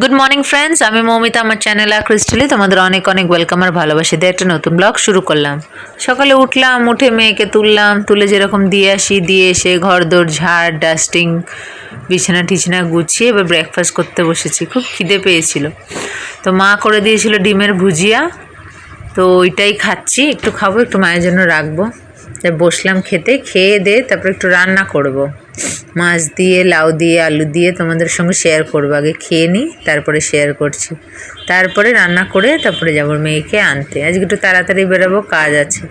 Good morning friends আমি মৌমিতা, আমার channel ক্রিস্টালি তোমাদের অনেক অনেক ওয়েলকাম আর ভালোবাসি দিয়ে একটা নতুন ব্লগ শুরু করলাম। সকালে উঠলাম, উঠে মেয়েকে তুললাম, তুলে যেরকম দিয়ে আসি, দিয়ে এসে ঘর দোর ঝাড় ডাস্টিং বিছানা, টিছানা গুছিয়ে এবার ব্রেকফাস্ট করতে বসেছি। খুব খিদে পেয়েছিল। তো মা করে দিয়েছিল ডিমের ভুজিয়া। তো ওইটাই খাচ্ছি। একটু খাব, একটু মায়ের জন্য রাখব। বসলাম খেতে, খেয়ে দিয়ে তারপর একটু রান্না করব। মাছ দিয়ে, লাউ দিয়ে, আলু দিয়ে তোমাদের সঙ্গে শেয়ার করব। আগে খেয়ে নিই, তারপরে শেয়ার করছি। তারপরে রান্না করে তারপরে যাব মেয়েকে আনতে। আজকে একটু তাড়াতাড়ি বেরোবো, কাজ আছে।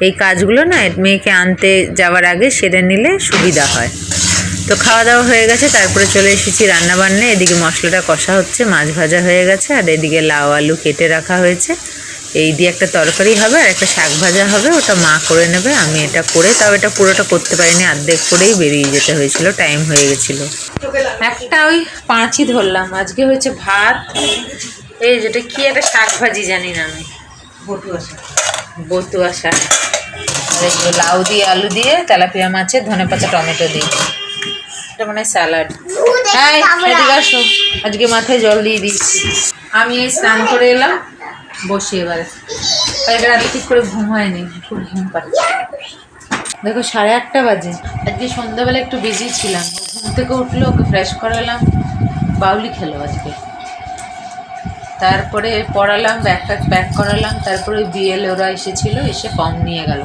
এই কাজগুলো না, মেয়েকে আনতে যাওয়ার আগে সেরে নিলে সুবিধা হয়। তো খাওয়া দাওয়া হয়ে গেছে, তারপরে চলে এসেছি রান্না বান্না এদিকে মশলাটা কষা হচ্ছে, মাছ ভাজা হয়ে গেছে, আর এদিকে লাউ, আলু কেটে রাখা হয়েছে। এই দিয়ে একটা তরকারি হবে আর একটা শাক ভাজা হবে ওটা মা করে নেবে আমি এটা করে তাও এটা পুরোটা করতে পারিনি অর্ধেক করেই বেরিয়ে যেতে হয়েছিল টাইম হয়ে গেছিল। একটা ওই পাঁচই ধরলাম আজকে হয়েছে ভাত এই যেটা কি একটা শাক ভাজি জানি না আমি। বতুয়া শাক যে লাউ দিয়ে আলু দিয়ে তেলাপিয়া মাছের ধনে পাতা টমেটো দিয়ে। এটা মানে স্যালাড। হ্যাঁ আসো আজকে মাথায় জল দিয়ে দিচ্ছি। আমি এই স্নান করে এলাম বসি এবারে। কালকে রাতে ঠিক করে ঘুম হয়নি খুব ঘুম পাচ্ছে। দেখো সাড়ে আটটা বাজে। আজকে সন্ধ্যাবেলা একটু বিজি ছিলাম। ঘুম থেকে উঠল ওকে ফ্রেশ করালাম বাউলি খেলো আজকে। তারপরে পড়ালাম ব্যাগটা প্যাক করালাম তারপরে ওই বিএল ওরা এসেছিল এসে ফর্ম নিয়ে গেল।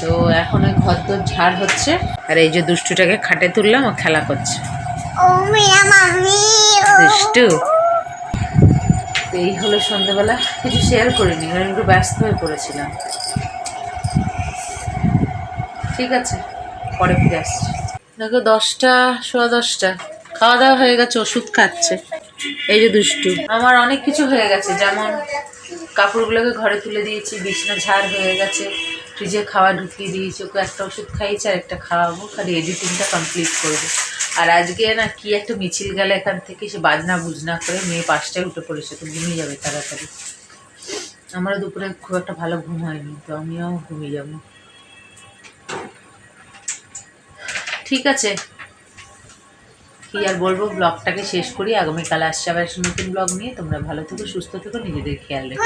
তো এখন ওই ঘর দর ঝাড় হচ্ছে। আর এই যে দুষ্টুটাকে খাটে তুললাম ও খেলা করছে। দুষ্টু। এই হলো সন্ধ্যাবেলা। কিছু শেয়ার করিনি, কারণ একটু ব্যস্ত হয়ে পড়েছিলাম। ঠিক আছে, পরে ফিরে আসছি। দেখো দশটা, সোয়া দশটা। খাওয়া দাওয়া হয়ে গেছে, ওষুধ খাচ্ছে। এই যে দুষ্টু। আমার অনেক কিছু হয়ে গেছে, যেমন কাপড়গুলোকে ঘরে তুলে দিয়েছি, বিছনা ঝাড় হয়ে গেছে ফ্রিজে খাওয়া ঢুকিয়ে দিয়েছি, ওকে একটা ওষুধ খাইয়েছি, আর একটা খাওয়াবো, খালি এডিটিংটা কমপ্লিট করব। আর আজকে না কি একটা মিছিল গেল এখান থেকে, সে বাজনা বুজনা করে মেয়ে পাঁচটায় উঠে পড়েছে, তো ঘুমিয়ে যাবে তাড়াতাড়ি। আমারও দুপুরে খুব একটা ভালো ঘুম হয়নি, তো আমিও ঘুমিয়ে যাব। ঠিক আছে। কি আর বলব, ব্লগটাকে শেষ করি, আগামীকাল আসছে আবার নতুন ব্লগ নিয়ে। তোমরা ভালো থেকো, সুস্থ থেকো, নিজেদের খেয়াল রেখো.